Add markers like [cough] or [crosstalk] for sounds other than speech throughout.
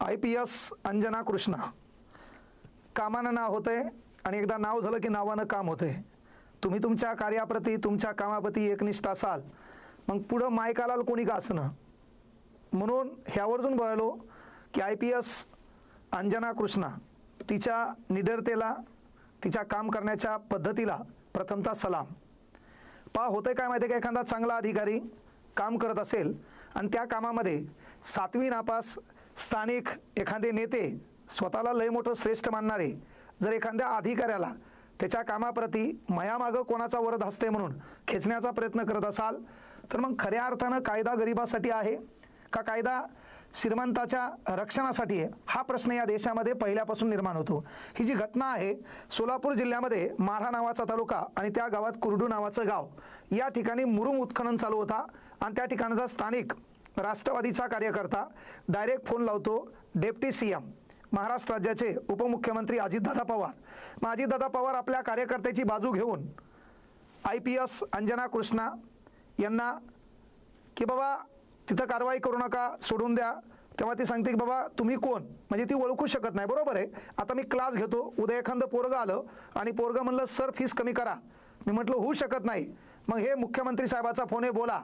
I P S Anjana Krishna. कामानं नाव होतंय आणि एकदा नाव झालं की नावानं काम होतंय. तुम्ही तुमच्या कार्याप्रती तुमच्या कामाप्रती एकनिष्ठ असाल मग पुढं मायकालाल कोणी का असणं म्हणून ह्यावरून बळलो की I P S Anjana Krishna तिच्या निडरतेला तिच्या काम करण्याच्या पद्धतीला प्रथमतः सलाम. पा होतं काय माहिती आहे का एखादा चांगला अधिकारी काम करत असेल आणि त्या कामामध्ये सातवी नापास स्थानिक एखादे नेते स्वतःला लय मोठं श्रेष्ठ मानणारे जर एखाद्या अधिकाऱ्याला त्याच्या कामाप्रती मयामागं कोणाचा वरद असते म्हणून खेचण्याचा प्रयत्न करत असाल तर मग खऱ्या अर्थानं कायदा गरिबासाठी आहे का कायदा श्रीमंताच्या रक्षणासाठी आहे? हा प्रश्न या देशामध्ये पहिल्यापासून निर्माण होतो. ही जी घटना आहे सोलापूर जिल्ह्यामध्ये माढा नावाचा तालुका आणि त्या गावात कुर्डू नावाचं गाव या ठिकाणी मुरुम उत्खनन चालू होता आणि त्या ठिकाणचा स्थानिक राष्ट्रवादीचा कार्यकर्ता डायरेक्ट फोन लावतो डेप्टी सी एम महाराष्ट्र राज्याचे उपमुख्यमंत्री अजितदादा पवार. मग अजितदादा पवार आपल्या कार्यकर्त्याची बाजू घेऊन I P S Anjana Krishna यांना की बाबा तिथं कारवाई करू नका सोडून द्या. तेव्हा ती सांगते की बाबा तुम्ही कोण? म्हणजे ती ओळखू शकत नाही. बरोबर आहे? आता मी क्लास घेतो. उद्या एखादं पोरगं आलं आणि पोरगं म्हणलं सर फीस कमी करा. मी म्हटलं होऊ शकत नाही. मग हे मुख्यमंत्री साहेबाचा फोन आहे बोला.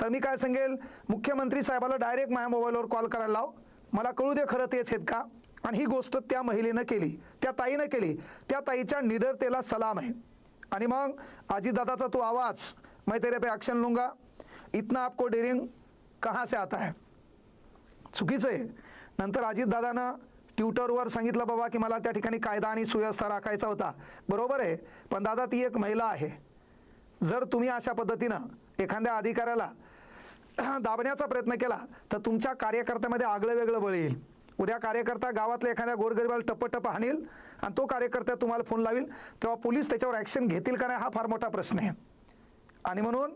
तर मी काय सांगेल मुख्यमंत्री साहेबाला डायरेक्ट माझ्या मोबाईलवर कॉल करायला लाव. मला कळू दे खरं तेच आहेत का? आणि ही गोष्ट त्या महिलेनं केली त्या ताईनं केली. त्या ताईच्या निडरतेला सलाम आहे. आणि मग अजितदादाचा तो आवाज मैं तेरे पे ॲक्शन लूंगा इतना आपको डेरिंग कहाँ से आता है? चुकीचं आहे. नंतर अजितदादानं ट्विटरवर सांगितलं बाबा की मला त्या ठिकाणी कायदा आणि सुव्यवस्था राखायचा होता. बरोबर आहे. पण दादा ती एक महिला आहे. जर तुम्ही अशा पद्धतीनं एखाद्या अधिकाऱ्याला [clears throat] दाबण्याचा प्रयत्न केला तर तुमच्या कार्यकर्त्यामध्ये आगळं वेगळं बळ येईल. उद्या कार्यकर्ता गावातल्या एखाद्या गोरगरिबाला टप्पटप टप्प हाणील आणि तो कार्यकर्ता तुम्हाला फोन लावेल तेव्हा पोलीस त्याच्यावर ॲक्शन घेतील का नाही हा फार मोठा प्रश्न आहे. आणि म्हणून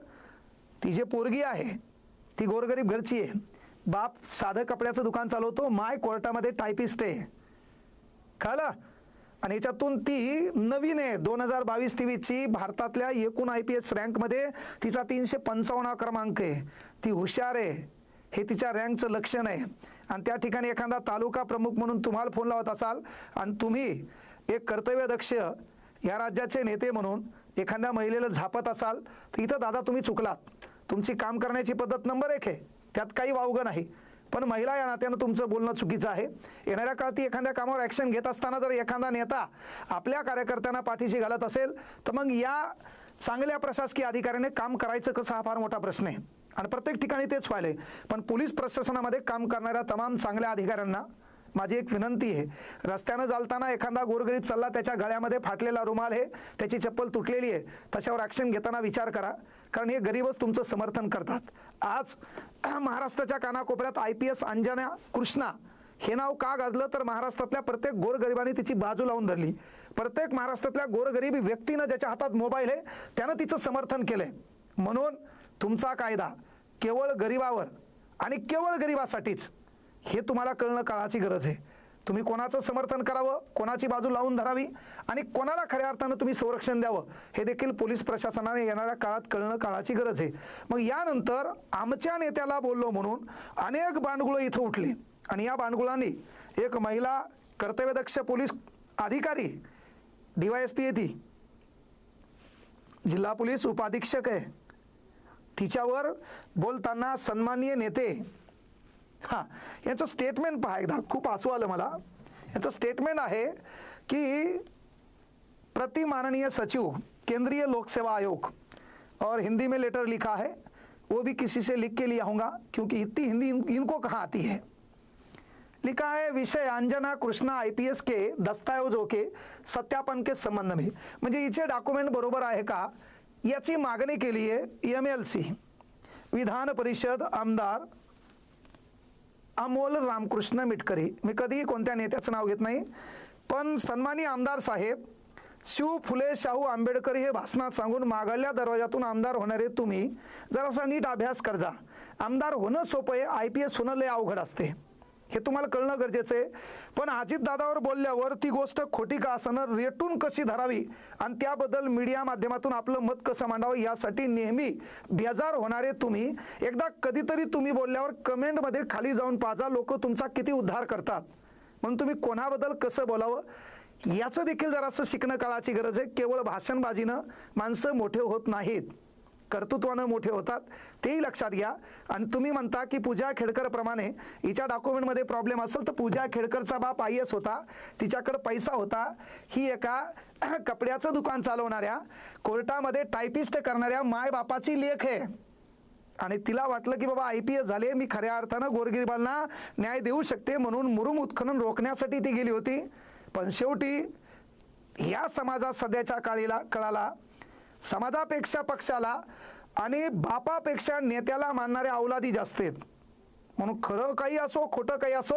ती जे पोरगी आहे ती गोरगरीब घरची आहे. बाप साधं कपड्याचं दुकान चालवतो माय कोर्टामध्ये टायपिस्ट आहे. कळलं? आणि याच्यातून ती नवीन आहे. दोन हजार बावीस तेवीसची भारतातल्या एकूण आय पी एस रँकमध्ये तिचा तीनशे पंचावन्न क्रमांक आहे. ती हुशार आहे. हे तिच्या रँकचं लक्षण आहे. आणि त्या ठिकाणी एखादा तालुका प्रमुख म्हणून तुम्हाला फोन लावत असाल आणि तुम्ही एक कर्तव्यदक्ष या राज्याचे नेते म्हणून एखाद्या महिलेला झापत असाल तर इथं दादा तुम्ही चुकलात. तुमची काम करण्याची पद्धत नंबर एक आहे. त्यात काही वावगं नाही. पण महिला या नात्यानं तुमचं बोलणं चुकीचं आहे. येणाऱ्या काळात एखाद्या कामावर ॲक्शन घेत असताना जर एखादा नेता आपल्या कार्यकर्त्यांना पाठीशी घालत असेल तर मग या चांगल्या प्रशासकीय अधिकाऱ्याने काम करायचं कसं हा फार मोठा प्रश्न आहे. आणि प्रत्येक ठिकाणी तेच व्हायले पण पोलीस प्रशासनामध्ये काम करणाऱ्या तमाम चांगल्या अधिकाऱ्यांना माझी एक विनंती आहे. रस्त्यानं चालताना एखादा गोरगरीब चालला त्याच्या गळ्यामध्ये फाटलेला रुमाल आहे त्याची चप्पल तुटलेली आहे तशावर ॲक्शन घेताना विचार करा. कारण हे गरीबच तुमचं समर्थन करतात. आज [clears throat] महाराष्ट्राच्या कानाकोपऱ्यात I P S Anjana Krishna हे नाव का गाजलं तर महाराष्ट्रातल्या प्रत्येक गोरगरिबाने तिची बाजू लावून धरली. प्रत्येक महाराष्ट्रातल्या गोरगरीब व्यक्तीनं ज्याच्या हातात मोबाईल आहे त्यानं तिचं समर्थन केलंय. म्हणून तुमचा कायदा केवळ गरिबावर आणि केवळ गरिबासाठीच हे तुम्हाला कळणं काळाची गरज आहे. तुम्ही कोणाचं समर्थन करावं? कोणाची बाजू लावून धरावी? आणि कोणाला खऱ्या अर्थानं तुम्ही संरक्षण द्यावं? हे देखील पोलीस प्रशासनाने येणाऱ्या काळात कळणं काळाची गरज आहे. मग यानंतर आमच्या नेत्याला बोललो म्हणून अनेक बांडगुळं इथं उठली. आणि या बांडगुळांनी एक महिला कर्तव्यदक्ष पोलीस अधिकारी डी वाय एस पी आहे ती जिल्हा पोलीस उपाधीक्षक आहे. तिच्यावर बोलताना सन्माननीय नेते हाँ यांचं स्टेटमेंट पहा एकदा. खूप हसू आलं मला. यांचं स्टेटमेंट आहे की प्रति माननीय सचिव केंद्रीय लोक सेवा आयोग और हिंदी में लेटर लिखा है वो भी किसी से लिख के लिया होगा क्योंकि इतनी हिंदी इन, इनको कहाँ आती है? लिखा है विषय अंजना कृष्णा आईपीएस के दस्तावेजों के सत्यापन के संबंध में। म्हणजे हिचे डॉक्युमेंट बरोबर आहे का याची मागणी केली आहे एम सी विधान परिषद आमदार अमोल रामकृष्ण मिटकरी. मी कधीही कोणत्या नेत्याचं नाव घेत नाही पण सन्मानी आमदार साहेब शिव फुले शाहू आंबेडकर हे भाषणात सांगून मागल्या दरवाजातून आमदार होणारे तुम्ही जरासा नीट अभ्यास करजा. आमदार होणं सोपं आहे आय पी एस होणं लय अवघड असते. हे तुम्हाला कळणं गरजेचं आहे. पण अजितदादावर बोलल्यावर ती गोष्ट खोटी का असणं रेटून कशी धरावी? आणि त्याबद्दल मीडिया माध्यमातून आपलं मत कसं मांडावं यासाठी नेहमी बेजार होणारे तुम्ही. एकदा कधीतरी तुम्ही बोलल्यावर कमेंटमध्ये खाली जाऊन पाजा लोक तुमचा किती उद्धार करतात. म्हणून तुम्ही कोणाबद्दल कसं बोलावं याचं देखील जरासं शिकणं काळाची गरज आहे. केवळ भाषणबाजीनं माणसं मोठे होत नाहीत. कर्तृत्वानं मोठे होतात. तेही लक्षात घ्या. आणि तुम्ही म्हणता की पूजा खेडकरप्रमाणे हिच्या डॉक्युमेंटमध्ये प्रॉब्लेम असेल तर पूजा खेडकरचा बाप आय एस होता. तिच्याकडे पैसा होता. ही एका [clears throat] कपड्याचं दुकान चालवणाऱ्या कोर्टामध्ये टायपिस्ट करणाऱ्या मायबापाची लेख आहे. आणि तिला वाटलं की बाबा आय पी एस झाले मी खऱ्या अर्थानं गोरगिरीबांना न्याय देऊ शकते म्हणून मुरुम उत्खनन रोखण्यासाठी ती गेली होती. पण शेवटी या समाजात सध्याच्या काळीला कळाला समाजापेक्षा पक्षाला आणि बापापेक्षा नेत्याला मानणाऱ्या अवलादी जास्त आहेत. म्हणून खरं काही असो खोटं काही असो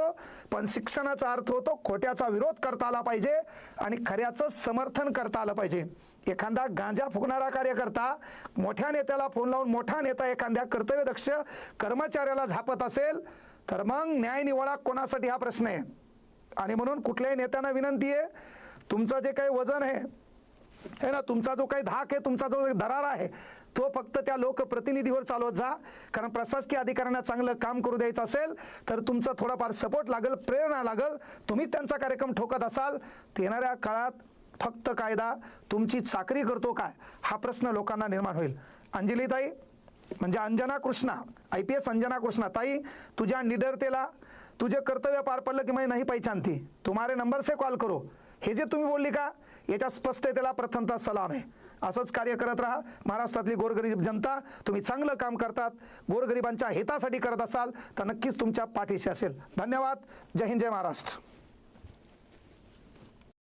पण शिक्षणाचा अर्थ होतो खोट्याचा विरोध करता आला पाहिजे आणि खऱ्याचं समर्थन करता आलं पाहिजे. एखादा गांजा फुकणारा कार्यकर्ता मोठ्या नेत्याला फोन लावून मोठा नेता एखाद्या कर्तव्यदक्ष कर्मचाऱ्याला झापत असेल तर मग न्याय निवाडा कोणासाठी हा प्रश्न आहे? आणि म्हणून कुठल्याही नेत्यांना विनंती आहे तुमचं जे काही वजन आहे आहे ना तुमचा जो काही धाक आहे तुमचा जो दरार आहे तो फक्त त्या लोकप्रतिनिधीवर चालवत जा. कारण प्रशासकीय अधिकाऱ्यांना चांगलं काम करू द्यायचं असेल तर तुमचा थोडाफार सपोर्ट लागेल प्रेरणा लागेल. तुम्ही त्यांचा कार्यक्रम ठोकत असाल तर येणाऱ्या काळात फक्त कायदा तुमची चाकरी करतो काय हा प्रश्न लोकांना निर्माण होईल. अंजलीताई म्हणजे Anjana Krishna I P S Anjana Krishna ताई तुझ्या निडरतेला तुझे कर्तव्य पार पडलं की मी नाही पहिचानती तुम्हारे नंबर से कॉल करो. हे जे तुम्ही बोलली का याच्या स्पष्टतेला प्रथमतः सलाम आहे. असंच कार्य करत राहा. महाराष्ट्रातली गोरगरीब जनता तुम्ही चांगलं काम करतात. गोरगरिबांच्या हितासाठी करत असाल तर नक्कीच तुमच्या पाठीशी असेल. धन्यवाद. जय हिंद जय महाराष्ट्र.